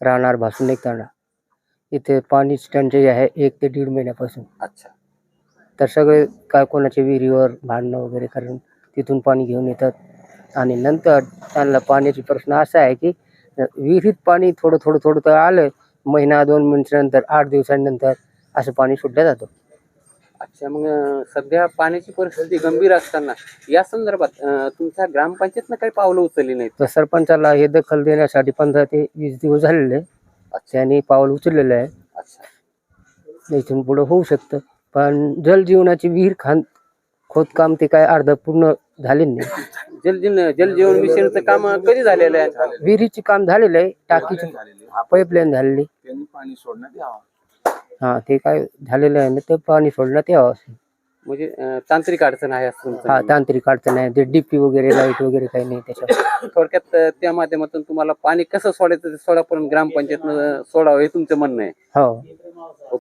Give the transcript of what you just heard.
राहणार भासून एक तांडा इथे पाणी टंचाई आहे एक ते दीड महिन्यापासून. अच्छा. तर सगळे काय कोणाच्या विहिरीवर भांडणं वगैरे करून तिथून पाणी घेऊन येतात. आणि नंतर त्यांना पाण्याची प्रश्न असा आहे की विहिरीत पाणी थोडं थोडं थोडं तर आलं महिना दोन महिन्यानंतर आठ दिवसांनंतर असं पाणी सुटलं जातं. अच्छा मग सध्या पाण्याची परिस्थिती गंभीर असताना या संदर्भात अं, तुमच्या ग्रामपंचायतनं काही पावलं उचलली नाहीत? तर सरपंचाला हे दखल देण्यासाठी पंधरा ते वीस दिवस झालेले आहे. त्यांनी पाऊल उचललेलं आहे. अच्छा. इथून पुढं होऊ शकतं. पण जलजीवनाची विहीर खान खोदकाम ते काय अर्ध पूर्ण झाले नाही. जल जल जीवन मिशनचं काम कधी झालेलं आहे? विहिरीचे काम झालेलं आहे. टाकीची पाईपलाईन झालेली त्यांनी पाणी सोडण्यात यावं. हा ते काय झालेलं आहे ना ते पाणी सोडण्यात यावं असं. म्हणजे अं, तांत्रिक अडचण आहे असं तुमचं हा म्हणणं. तांत्रिक अडचण आहे ते डीपी वगैरे लाइट वगैरे काही नाही त्याच्यात थोडक्यात अं, त्या माध्यमातून तुम्हाला पाणी कसं सोडायचं ते सोडापर्यंत ग्रामपंचायतनं सोडावं हे तुमचं म्हणणं आहे हो